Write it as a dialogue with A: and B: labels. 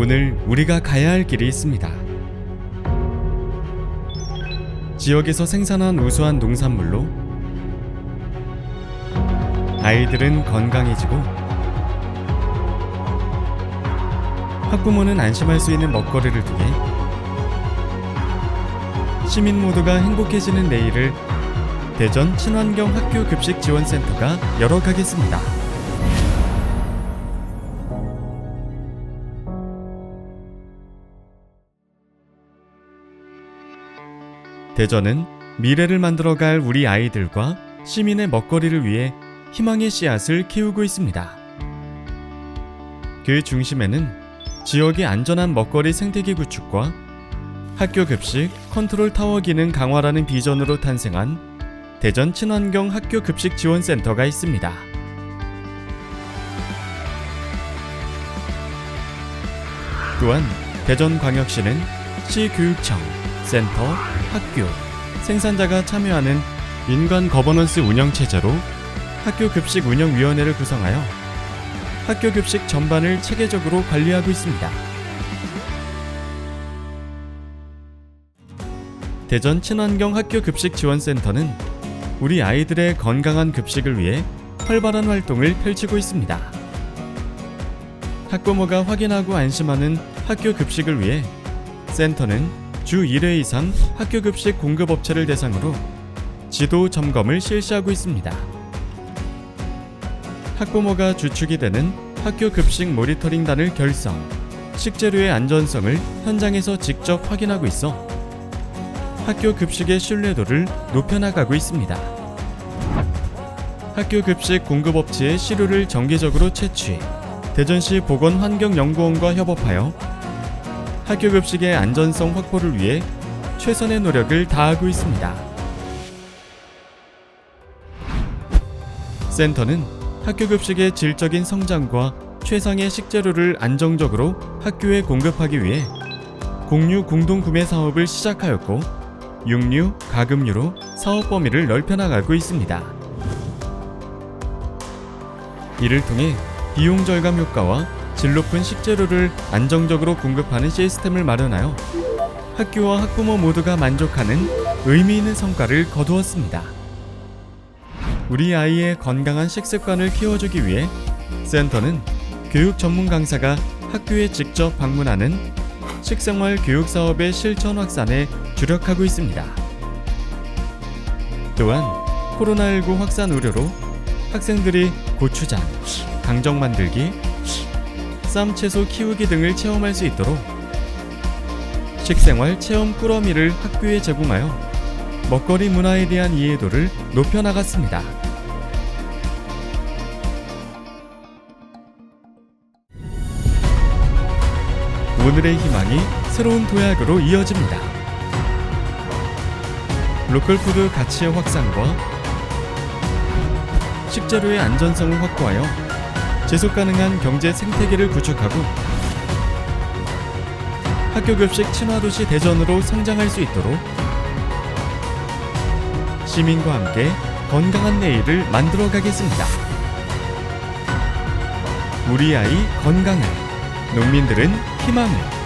A: 오늘 우리가 가야 할 길이 있습니다. 지역에서 생산한 우수한 농산물로 아이들은 건강해지고 학부모는 안심할 수 있는 먹거리를 통해 시민 모두가 행복해지는 내일을 대전 친환경 학교 급식 지원센터가 열어가겠습니다. 대전은 미래를 만들어갈 우리 아이들과 시민의 먹거리를 위해 희망의 씨앗을 키우고 있습니다. 그 중심에는 지역의 안전한 먹거리 생태계 구축과 학교 급식 컨트롤 타워 기능 강화라는 비전으로 탄생한 대전 친환경 학교 급식 지원 센터가 있습니다. 또한 대전광역시는 시교육청, 센터, 학교, 생산자가 참여하는 인간 거버넌스 운영 체제로 학교 급식 운영위원회를 구성하여 학교 급식 전반을 체계적으로 관리하고 있습니다. 대전 친환경 학교 급식 지원센터는 우리 아이들의 건강한 급식을 위해 활발한 활동을 펼치고 있습니다. 학부모가 확인하고 안심하는 학교 급식을 위해 센터는 주 1회 이상 학교 급식 공급 업체를 대상으로 지도 점검을 실시하고 있습니다. 학부모가 주축이 되는 학교 급식 모니터링단을 결성, 식재료의 안전성을 현장에서 직접 확인하고 있어 학교 급식의 신뢰도를 높여나가고 있습니다. 학교 급식 공급업체의 시료를 정기적으로 채취, 대전시 보건환경연구원과 협업하여 학교 급식의 안전성 확보를 위해 최선의 노력을 다하고 있습니다. 센터는 학교 급식의 질적인 성장과 최상의 식재료를 안정적으로 학교에 공급하기 위해 공유 공동 구매 사업을 시작하였고 육류, 가금류로 사업 범위를 넓혀 나가고 있습니다. 이를 통해 비용 절감 효과와 질 높은 식재료를 안정적으로 공급하는 시스템을 마련하여 학교와 학부모 모두가 만족하는 의미 있는 성과를 거두었습니다. 우리 아이의 건강한 식습관을 키워주기 위해 센터는 교육 전문 강사가 학교에 직접 방문하는 식생활 교육 사업의 실천 확산에 주력하고 있습니다. 또한 코로나19 확산 우려로 학생들이 고추장, 강정 만들기, 쌈 채소 키우기 등을 체험할 수 있도록 식생활 체험 꾸러미를 학교에 제공하여 먹거리 문화에 대한 이해도를 높여 나갔습니다. 오늘의 희망이 새로운 도약으로 이어집니다. 로컬푸드 가치의 확산과 식재료의 안전성을 확보하여 지속 가능한 경제 생태계를 구축하고 학교 급식 친화도시 대전으로 성장할 수 있도록 시민과 함께 건강한 내일을 만들어 가겠습니다. 우리 아이 건강을, 농민들은 희망을,